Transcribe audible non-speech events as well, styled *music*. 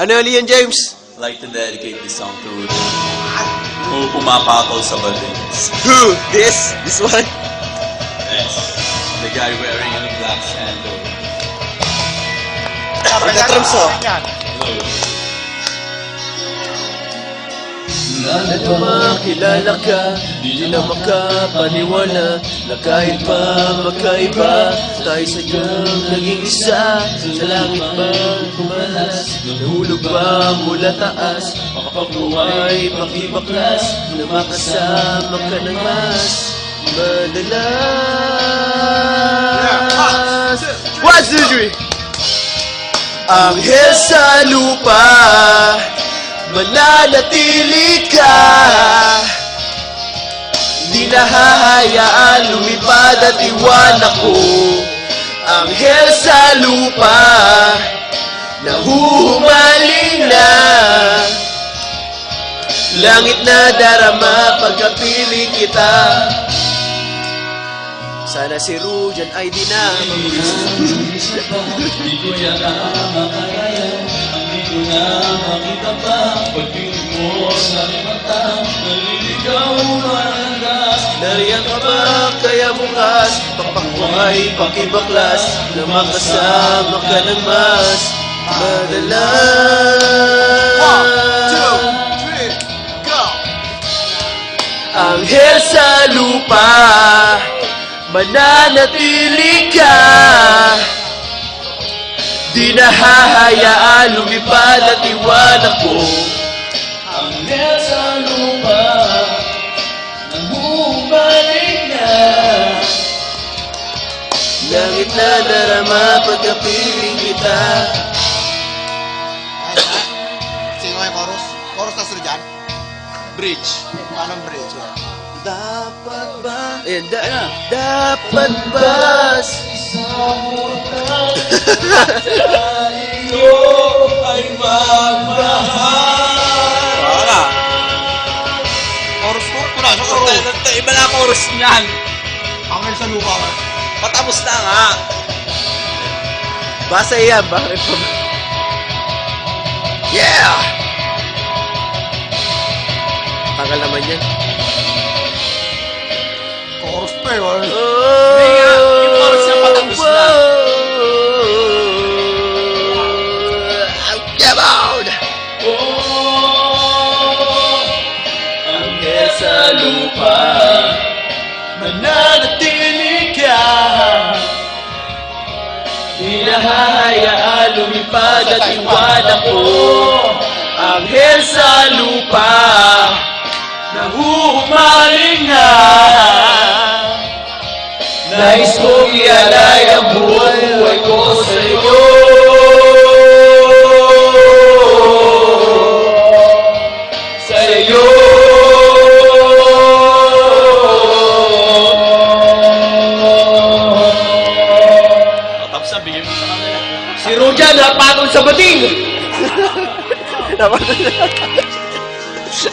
Ano yun, Leon James? like to dedicate this song to who pumapatol sa balloons. Who? This? This one? Yes. The guy wearing a black sandal. Pagkatrams oh. Hello. Ano makilala ka, di na makapaniwala Na kahit pa magkaiba, tayo sadyang naging isa. Sa langit ba kumalas, nahulog ba mula taas. Makapabuhay, makibaklas, na makasama ka ng mas Madalas. One, two, three! Anghel sa lupa Mananatili ka. Di nahahayaan lumipad at iwan ako. Anghel sa lupa Nahuhumaling na. Langit na darama pagkapiling kita. Sana si Rujan ay di na Di ko yata na makita pa. Pagtingin mo sa mata Naliligaw marangas Nariyan ka ba kaya bukas Pakpakway, pakibaklas. Na makasama ka ng mas Madalas. Three, go! Anghel sa lupa Mananatili ka Di nahahayaan lumipad at iwan ako Anghel sa lupa Nagbubalik na Langit na darama pagkapiling kita Sino yung chorus? Chorus na sila dyan? Bridge. Paano ang bridge? Dapat ba? Ayan, da- dapat ba? Iyo *laughs* Sa chorus. Iba na chorus niyan Angel sa lupa ka. Patapos na nga Basa yan, bakit pa ba? Yeah! Tagal naman yan. Chorus pa eh. wala. Oh, iwan ako Anghel sa lupa Nahuhumaling na. Nais kong ialay ang sa Si Rujan napagod sa bating. Dapat *laughs* *laughs* *laughs*